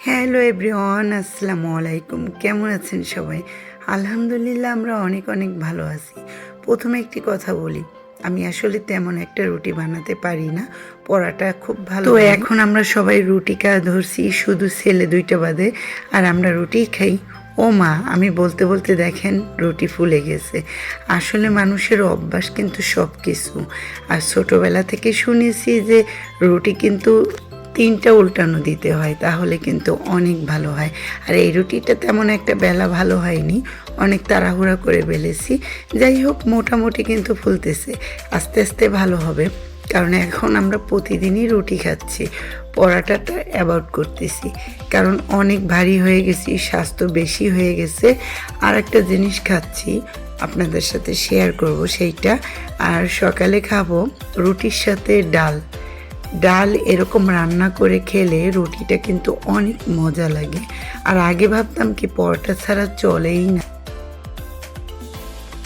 Hello everyone আসসালামু আলাইকুম। কেমন আছেন সবাই? আলহামদুলিল্লাহ আমরা অনেক অনেক ভালো আছি। প্রথমে একটি কথা বলি আমি আসলে তেমন একটা রুটি বানাতে পারি না পড়াটা খুব ভালো তো এখন আমরা সবাই রুটি কা ধরছি শুধু ছেলে দুইটা বাদে আর আমরা রুটি খাই। ও মা আমি বলতে বলতে দেখেন রুটি ফুলে গেছে। আসলে মানুষের অভ্যাস কিন্তু সব কিছু আর ছোটোবেলা থেকে শুনেছি যে রুটি কিন্তু তিনটা উল্টানো দিতে হয়, তাহলে কিন্তু অনেক ভালো হয়। আর এই রুটিটা তেমন একটা বেলা ভালো হয়নি, অনেক তাড়াহুড়া করে বেলেছি। যাই হোক, মোটামুটি কিন্তু ফুলতেছে, আস্তে আস্তে ভালো হবে। কারণ এখন আমরা প্রতিদিনই রুটি খাচ্ছি, পরাটাটা অ্যাভয়েড করতেছি। কারণ অনেক ভারী হয়ে গেছি, স্বাস্থ্য বেশি হয়ে গেছে। আর একটা জিনিস খাচ্ছি, আপনাদের সাথে শেয়ার করব সেইটা। আর সকালে খাব রুটির সাথে ডাল। ডাল এরকম রান্না করে খেলে রুটিটা কিন্তু অনেক মজা লাগে। আর আগে ভাবতাম কি, পরোটা ছাড়া চলেই না।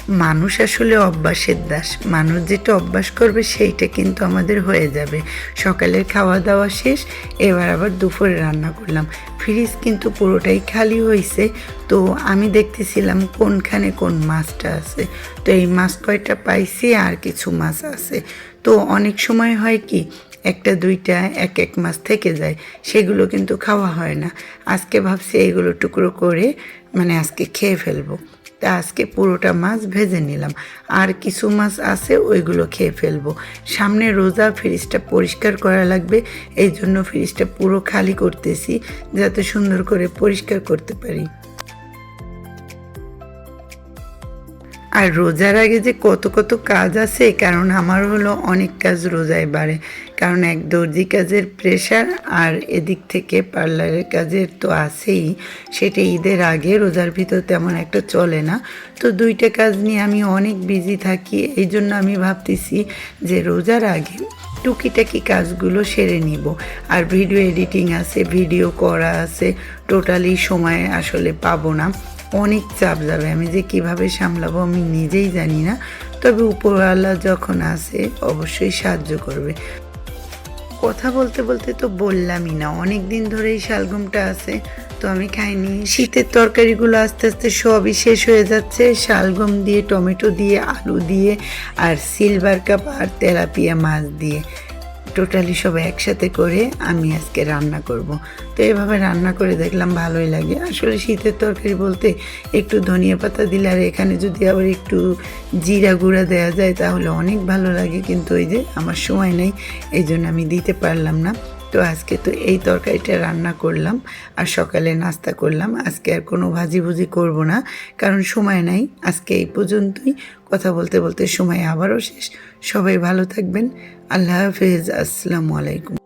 মানুষ আসলে অভ্যাসের দাস। মানুষ যেটা অভ্যাস করবে সেইটা কিন্তু আমাদের হয়ে যাবে। সকালের খাওয়া দাওয়া শেষ, এবার আবার দুপুরে রান্না করলাম। ফ্রিজ কিন্তু পুরোটাই খালি হয়েছে তো আমি দেখতেছিলাম কোনখানে কোন মাছটা আছে। তো এই মাছ কয়টা পাইছি আর কিছু মাছ আছে। তো অনেক সময় হয় কি একটা, দুইটা, এক এক মাস থেকে যায়। সেগুলো কিন্তু খাওয়া হয় না। আজকে ভাবছি এইগুলো টুকরো করে মানে আজকে খেয়ে ফেলব। তা আজকে পুরোটা মাছ ভেজে নিলাম। আর কিছু মাছ আছে, ওইগুলো খেয়ে ফেলব। সামনে রোজা, ফ্রিজটা পরিষ্কার করা লাগবে। এই জন্য ফ্রিজটা পুরো খালি করতেছি, যাতে সুন্দর করে পরিষ্কার করতে পারি। আর রোজার আগে যে কত কত কাজ আছে কারণ আমার হলো অনেক কাজ রোজায় বাড়ে। কারণ এক দর্জি কাজের প্রেশার আর এদিক থেকে পার্লারের কাজের তো আছেই, সেটা ঈদের আগে রোজার ভিতর তেমন একটা চলে না। তো দুইটা কাজ নিয়ে আমি অনেক বিজি থাকি, এই জন্য আমি ভাবতেছি যে রোজার আগে টুকিটাকি কাজগুলো সেরে নিব। আর ভিডিও এডিটিং আছে ভিডিও করা আছে টোটালি সময় আসলে পাবো না। অনেক চাপ যাবে। আমি যে কীভাবে সামলাবো আমি নিজেই জানি না। তবে উপরওয়ালা যখন আসে, অবশ্যই সাহায্য করবে। কথা বলতে বলতে তো বললামই না। অনেক দিন ধরেই শালগমটা আছে, তো আমি খাইনি। শীতের তরকারিগুলো আস্তে আস্তে সবই শেষ হয়ে যাচ্ছে। শালগম দিয়ে, টমেটো দিয়ে, আলু দিয়ে, আর সিলভার কাপ আর তেলাপিয়া মাছ দিয়ে। টোটালি সব একসাথে করে আমি আজকে রান্না করব। তো এভাবে রান্না করে দেখলাম ভালোই লাগে। আসলে শীতের তরকারি বলতে একটু ধনিয়া পাতা দিলে আর এখানে যদি আবার একটু জিরা গুঁড়া দেওয়া যায় তাহলে অনেক ভালো লাগে। কিন্তু ওই যে আমার সময় নেই এই জন্য আমি দিতে পারলাম না। তো আজকে তো এই তরকারিটা রান্না করলাম আর সকালে নাস্তা করলাম। আজকে আর কোনো ভাজি ভুজি করব না, কারণ সময় নাই। আজকে এই পর্যন্তই। কথা বলতে বলতে সময় আবারও শেষ। সবাই ভালো থাকবেন। আল্লাহ হাফেজ। আসসালামু আলাইকুম।